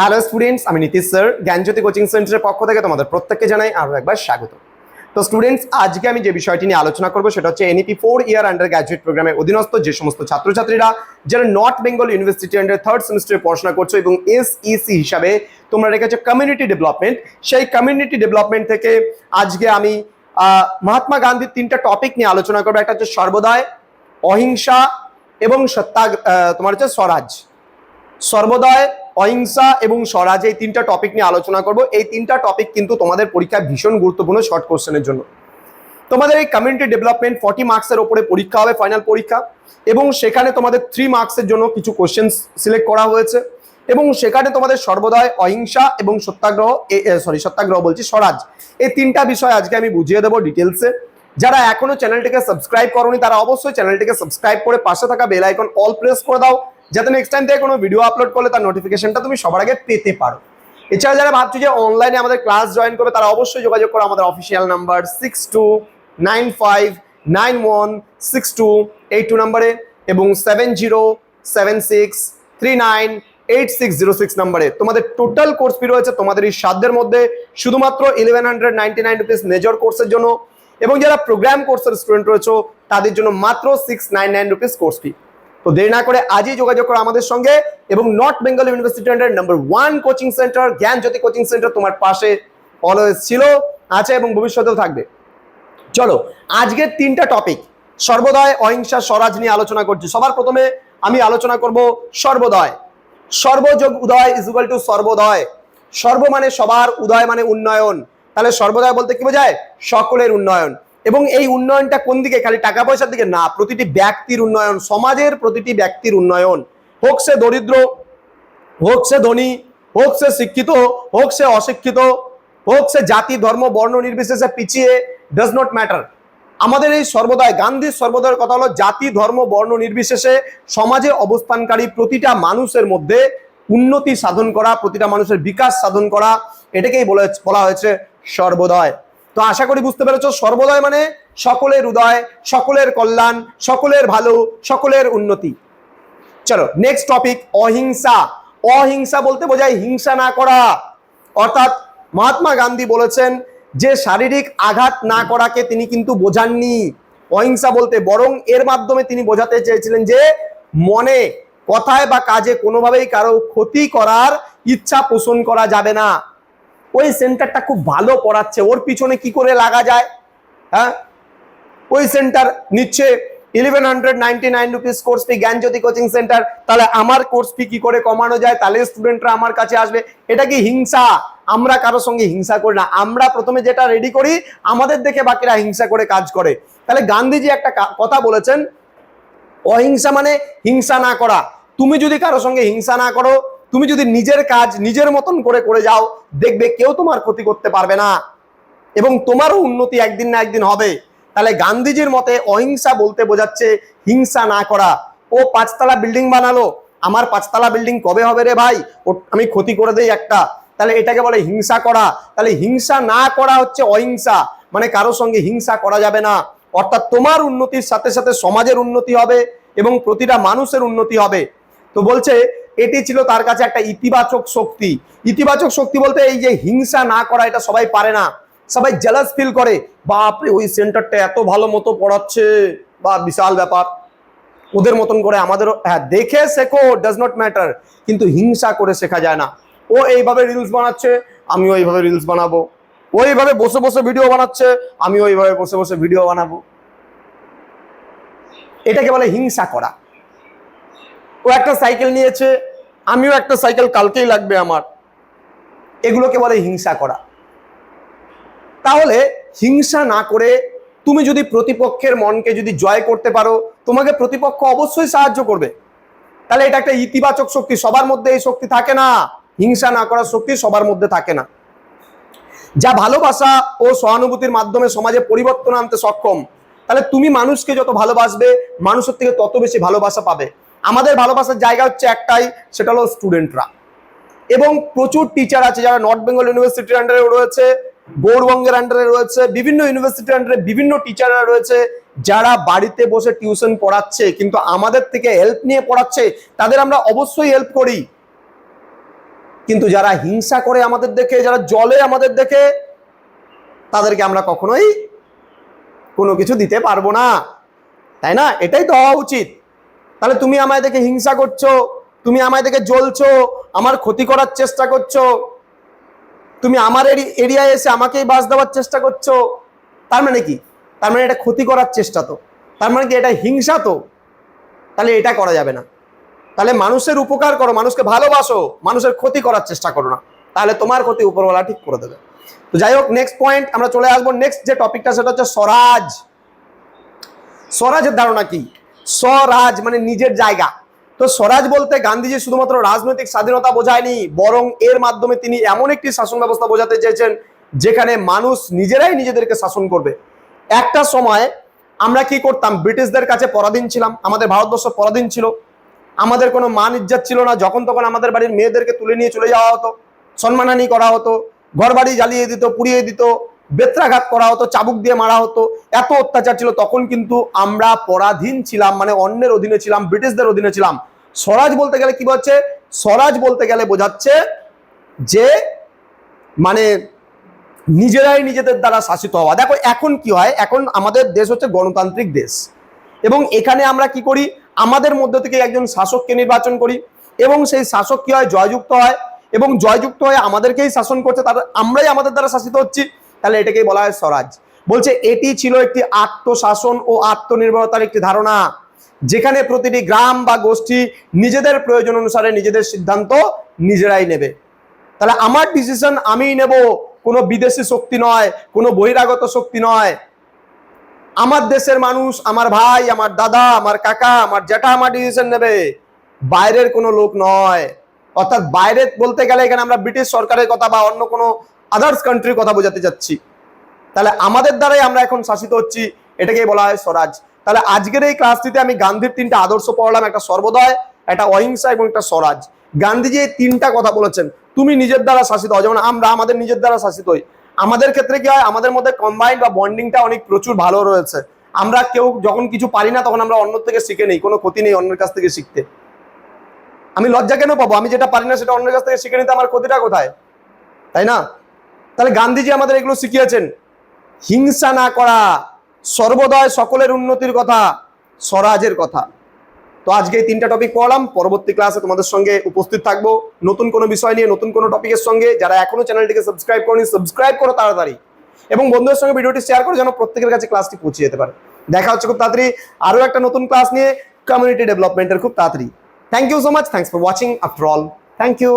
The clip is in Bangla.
হ্যালো স্টুডেন্টস আমি নীতিশ স্যার জ্ঞানজ্যোতি কোচিং সেন্টারের পক্ষ থেকে তোমাদের প্রত্যেককে জানাই আরও একবার স্বাগত। তো স্টুডেন্টস আজকে আমি যে বিষয়টি নিয়ে আলোচনা করব সেটা হচ্ছে NEP four year undergraduate প্রোগ্রামের অধীনস্থ যে সমস্ত ছাত্রছাত্রীরা, যারা north Bengal university under third সেমিস্টারে পড়াশোনা করছ এবং এসইসি হিসাবে তোমরা রেখেছো কমিউনিটি ডেভেলপমেন্ট সেই কমিউনিটি ডেভেলপমেন্ট থেকে আজকে আমি মহাত্মা গান্ধীর তিনটা টপিক নিয়ে আলোচনা করব। একটা হচ্ছে সর্বদয় অহিংসা এবং সত্যাগ তোমার হচ্ছে স্বরাজ। সর্বদয় অহিংসা এবং স্বরাজ এই তিনটা টপিক নিয়ে আলোচনা করব। এই তিনটা টপিক কিন্তু তোমাদের পরীক্ষায় ভীষণ গুরুত্বপূর্ণ শর্ট কোশ্চেনের জন্য। তোমাদের এই কমিউনিটি ডেভেলপমেন্ট ফর্টি মার্কসের ওপরে পরীক্ষা হবে ফাইনাল পরীক্ষা। এবং সেখানে তোমাদের থ্রি মার্কসের জন্য কিছু কোশ্চেন সিলেক্ট করা হয়েছে। এবং সেখানে তোমাদের সর্বদয় অহিংসা এবং সত্যাগ্রহ সরি সত্যাগ্রহ বলছি, স্বরাজ। এই তিনটা বিষয় আজকে আমি বুঝিয়ে দেবো ডিটেলসে যারা এখনও চ্যানেলটিকে সাবস্ক্রাইব করনি, তারা অবশ্যই চ্যানেলটিকে সাবস্ক্রাইব করে পাশে থাকা বেল আইকন অল প্রেস করে দাও। যাতে নেক্সট টাইম থেকে কোনো ভিডিও আপলোড করলে তার নোটিফিকেশনটা তুমি সবার আগে পেতে পারো। এছাড়া যারা ভাবছ যে অনলাইনে আমাদের ক্লাস জয়েন করবে, তারা অবশ্যই যোগাযোগ করো আমাদের official number six two nine five nine one six two eight two নাম্বারে এবং seven zero seven six three nine eight six zero six নাম্বারে। তোমাদের টোটাল কোর্স ফি রয়েছে তোমাদের এই সাধ্যের মধ্যে শুধুমাত্র eleven hundred ninety nine rupees major কোর্সের জন্য। এবং যারা প্রোগ্রাম কোর্সের স্টুডেন্ট রয়েছে, তাদের জন্য মাত্র six nine nine rupees course fee তো দেরি না করে আজই যোগাযোগ করো আমাদের সঙ্গে এবং north Bengal university number one coaching centre Gyan Jyoti coaching centre তোমার পাশে অলওয়েজ ছিল, আছে এবং ভবিষ্যতেও থাকবে। চলো, আজকের তিনটা টপিক সর্বদয় অহিংসা স্বরাজ নিয়ে আলোচনা করছি। সবার প্রথমে আমি আলোচনা করব সর্বদয়। সর্বযোগ উদয় ইজ ইকুয়াল টু সর্বদয়। সর্ব মানে সবার, উদয় মানে উন্নয়ন। তাহলে সর্বদয় বলতে কি বোঝায়? সকলের উন্নয়ন। এবং এই উন্নয়নটা কোন দিকে? খালি টাকা পয়সার দিকে? না, প্রতিটি ব্যক্তির উন্নয়ন, সমাজের প্রতিটি ব্যক্তির উন্নয়ন। হোক সে দরিদ্র, হোক সে ধনী, হোক সে শিক্ষিত, হোক সে অশিক্ষিত, হোক সে জাতি, ধর্ম, বর্ণ নির্বিশেষে পিছিয়ে ডাজ নট ম্যাটার আমাদের এই সর্বদায় গান্ধীর সর্বদয়ের কথা হলো, জাতি, ধর্ম, বর্ণ নির্বিশেষে সমাজে অবস্থানকারী প্রতিটা মানুষের মধ্যে উন্নতি সাধন করা, প্রতিটা মানুষের বিকাশ সাধন করা, এটাকেই বলে, বলা হয়েছে সর্বদয় তো আশা করি বুঝতে পেরেছ, সর্বদয় মানে সকলের উদয়, সকলের কল্যাণ, সকলের ভালো, সকলের উন্নতি। চলো নেক্সট টপিক অহিংসা। অহিংসা বলতে বোঝায় হিংসা না করা। অর্থাৎ মহাত্মা গান্ধী বলেছেন যে শারীরিক আঘাত না করাকে তিনি কিন্তু বোঝাননি। অহিংসা বলতে বরং এর মাধ্যমে তিনি বোঝাতে চেয়েছিলেন যে মনে, কথায় বা কাজে কোনোভাবেই কারও ক্ষতি করার ইচ্ছা পোষণ করা যাবে না। ওই সেন্টারটা খুব ভালো পড়াচ্ছে। ওর পিছনে কি করে লাগা যায়? হ্যাঁ? ওই সেন্টার নিচ্ছে eleven hundred ninety nine rupees course fee Gyanjyoti coaching center তাহলে আমার কোর্স ফি কি করে কমানো যায়? তাহলে স্টুডেন্টরা আমার কাছে আসবে। এটা কি হিংসা? আমরা কারোর সঙ্গে হিংসা করি না। আমরা প্রথমে যেটা রেডি করি, আমাদের দেখে বাকিরা হিংসা করে কাজ করে। তাহলে গান্ধীজি একটা কথা বলেছেন, অহিংসা মানে হিংসা না করা। তুমি যদি কারোর সঙ্গে হিংসা না করো তুমি যদি নিজের কাজ নিজের মতন করে করে যাও, দেখবে কেউ তোমার ক্ষতি করতে পারবে না। এবং তোমারও উন্নতি একদিন না একদিন হবে। তাহলে গান্ধীজির মতে অহিংসা বলতে বোঝাচ্ছে হিংসা না করা। ও পাঁচতলা বিল্ডিং বানালো, আমার পাঁচতলা বিল্ডিং কবে হবে রে ভাই? আমি ক্ষতি করে দেই একটা। তাহলে এটাকে বলে হিংসা করা। তাহলে হিংসা না করা হচ্ছে অহিংসা। মানে কারোর সঙ্গে হিংসা করা যাবে না। অর্থাৎ তোমার উন্নতির সাথে সাথে সমাজের উন্নতি হবে এবং প্রতিটা মানুষের উন্নতি হবে। তো বলছে এটি ছিল তার কাছে একটা ইতিবাচক শক্তি। ইতিবাচক শক্তি বলতে এই যে হিংসা না করা, এটা সবাই পারে না। সবাই জেলাস ফিল করে, বাপরে, ওই সেন্টারটা এত ভালো মতো পড়াচ্ছে, বা বিশাল ব্যাপার। ওদের মতন করে আমাদেরও হ্যাঁ দেখে শেখো ডাজ নট ম্যাটার কিন্তু হিংসা করে শেখা যায় না। ও এইভাবে রিলস বানাচ্ছে, আমিও এইভাবে রিলস বানাবো। ও এইভাবে বসে বসে ভিডিও বানাচ্ছে, আমিও এইভাবে বসে বসে ভিডিও বানাবো। এটাকে বলে হিংসা করা। ও একটা সাইকেল নিয়েছে, আমিও একটা সাইকেল কালকেই লাগবে আমার। এগুলোকে বলে হিংসা করা। তাহলে হিংসা না করে তুমি যদি প্রতিপক্ষের মনকে যদি জয় করতে পারো, তোমাকে প্রতিপক্ষ অবশ্যই সাহায্য করবে। তাহলে এটা একটা ইতিবাচক শক্তি, সবার মধ্যে এই শক্তি থাকে না। হিংসা না করার শক্তি সবার মধ্যে থাকে না। যা ভালোবাসা ও সহানুভূতির মাধ্যমে সমাজে পরিবর্তন আনতে সক্ষম, তাহলে তুমি মানুষকে যত ভালোবাসবে, মানুষের থেকে তত বেশি ভালোবাসা পাবে। আমাদের ভালোবাসার জায়গা হচ্ছে একটাই, সেটা হলো স্টুডেন্টরা এবং প্রচুর টিচার আছে যারা নর্থ বেঙ্গল ইউনিভার্সিটির আন্ডারে রয়েছে গৌরবঙ্গের আন্ডারে রয়েছে, বিভিন্ন ইউনিভার্সিটির আন্ডারে বিভিন্ন টিচাররা রয়েছে, যারা বাড়িতে বসে টিউশন পড়াচ্ছে, কিন্তু আমাদের থেকে হেল্প নিয়ে পড়াচ্ছে, তাদের আমরা অবশ্যই হেল্প করি। কিন্তু যারা হিংসা করে আমাদের দেখে, যারা জলে আমাদের দেখে, তাদেরকে আমরা কখনোই কোনো কিছু দিতে পারব না। তাই না? এটাই তো হওয়া উচিত। তাহলে তুমি আমায় দেখে হিংসা করছ, তুমি আমায় দেখে জ্বলছো, আমার ক্ষতি করার চেষ্টা করছ। তুমি আমার এরিয়ায় এসে আমাকেই বাস দেওয়ার চেষ্টা করছ। তার মানে কি? তার মানে এটা ক্ষতি করার চেষ্টা তো। তার মানে কি? এটা হিংসা তো। তাহলে এটা করা যাবে না। তাহলে মানুষের উপকার করো, মানুষকে ভালোবাসো, মানুষের ক্ষতি করার চেষ্টা করো না। তাহলে তোমার ক্ষতি উপরওয়ালা ঠিক করে দেবে। তো যাই হোক নেক্সট পয়েন্ট আমরা চলে আসব। নেক্সট যে টপিকটা সেটা হচ্ছে স্বরাজ। স্বরাজের ধারণা কি? স্বরাজ মানে নিজের জায়গা। তো স্বরাজ বলতে গান্ধীজি শুধুমাত্র রাজনৈতিক স্বাধীনতা বোঝায়নি, বরং এর মাধ্যমে তিনি এমন একটি শাসন ব্যবস্থা বোঝাতে চেয়েছেন, যেখানে মানুষ নিজেরাই নিজেদেরকে শাসন করবে। একটা সময় আমরা কি করতাম, ব্রিটিশদের কাছে পরাধীন ছিলাম, আমাদের ভারতবর্ষ পরাধীন ছিল। আমাদের কোনো মান ইজ্জাত ছিল না, যখন তখন আমাদের বাড়ির মেয়েদেরকে তুলে নিয়ে চলে যাওয়া হতো, সম্মানহানি করা হতো ঘর বাড়ি জ্বালিয়ে দিত, পুড়িয়ে দিত বেত্রাঘাত করা হতো, চাবুক দিয়ে মারা হতো, এত অত্যাচার ছিল, তখন কিন্তু আমরা পরাধীন ছিলাম মানে অন্যের অধীনে ছিলাম, ব্রিটিশদের অধীনে ছিলাম। স্বরাজ বলতে গেলে কি বলছে? স্বরাজ বলতে গেলে বোঝাচ্ছে যে মানে নিজেরাই নিজেদের দ্বারা শাসিত হওয়া। দেখো, এখন কি হয়? এখন আমাদের দেশ হচ্ছে গণতান্ত্রিক দেশ। এবং এখানে আমরা কি করি? আমাদের মধ্যে থেকে একজন শাসককে নির্বাচন করি। এবং সেই শাসক কি হয়? জয়যুক্ত হয়। এবং জয়যুক্ত হয়ে আমাদেরকেই শাসন করছে, তার আমরাই আমাদের দ্বারা শাসিত হচ্ছি। তাহলে এটাকেই বলা হয় স্বরাজ। বলছে, এটি ছিল একটি আত্মশাসন ও আত্মনির্ভরতার একটি ধারণা, যেখানে প্রতিটি গ্রাম বা গোষ্ঠী নিজেদের প্রয়োজন অনুসারে নিজেদের সিদ্ধান্ত নিজেরাই নেবে। তাহলে আমার ডিসিশন আমিই নেব, কোনো বিদেশি শক্তি নয়, কোনো বহিরাগত শক্তি নয়। আমার দেশের মানুষ, আমার ভাই, আমার দাদা, আমার কাকা, আমার জ্যাঠা আমার ডিসিশন নেবে। বাইরের কোনো লোক নয়। অর্থাৎ বাইরে বলতে গেলে এখানে আমরা ব্রিটিশ সরকারের কথা বা অন্য কোনো আদার্স কান্ট্রির কথা বোঝাতে যাচ্ছি। তাহলে আমাদের দ্বারাই আমরা এখন শাসিত হচ্ছি, এটাকেই বলা হয় স্বরাজ। তাহলে আজকের এই ক্লাসটিতে আমি গান্ধীর তিনটা আদর্শ পড়লাম, একটা সর্বদয়, একটা অহিংসা এবং একটা স্বরাজ। গান্ধীজি এই তিনটা কথা বলেছেন। তুমি নিজের দ্বারা শাসিত হও, যেমন আমরা আমাদের নিজের দ্বারা শাসিত হই। আমাদের ক্ষেত্রে কি হয়? আমাদের মধ্যে কম্বাইন্ড বা বন্ডিংটা অনেক প্রচুর ভালো রয়েছে। আমরা কেউ যখন কিছু পারি না, তখন আমরা অন্য থেকে শিখে নেই, কোনো ক্ষতি নেই অন্যের কাছ থেকে শিখতে। আমি লজ্জা কেন পাবো? আমি যেটা পারি না, সেটা অন্যের কাছ থেকে শিখে নিতে আমার ক্ষতিটা কোথায়? তাই না? তাহলে গান্ধীজি আমাদের এগুলো শিখিয়েছেন। হিংসা না করা সর্বদয় সকলের উন্নতির কথা, স্বরাজের কথা। তো আজকে এই তিনটা টপিক পড়লাম, পরবর্তী ক্লাসে তোমাদের সঙ্গে উপস্থিত থাকব। নতুন কোনো বিষয় নিয়ে, নতুন কোনো টপিকের সঙ্গে, যারা এখনও চ্যানেলটিকে সাবস্ক্রাইব করনি সাবস্ক্রাইব করো তাড়াতাড়ি। এবং বন্ধুদের সঙ্গে ভিডিওটি শেয়ার করো, যেন প্রত্যেকের কাছে ক্লাসটি পৌঁছে যেতে পারে। দেখা হচ্ছে খুব তাড়াতাড়ি আরও একটা নতুন ক্লাস নিয়ে কমিউনিটি ডেভেলপমেন্টের খুব তাড়াতাড়ি। Thank you so much thanks for watching after all thank you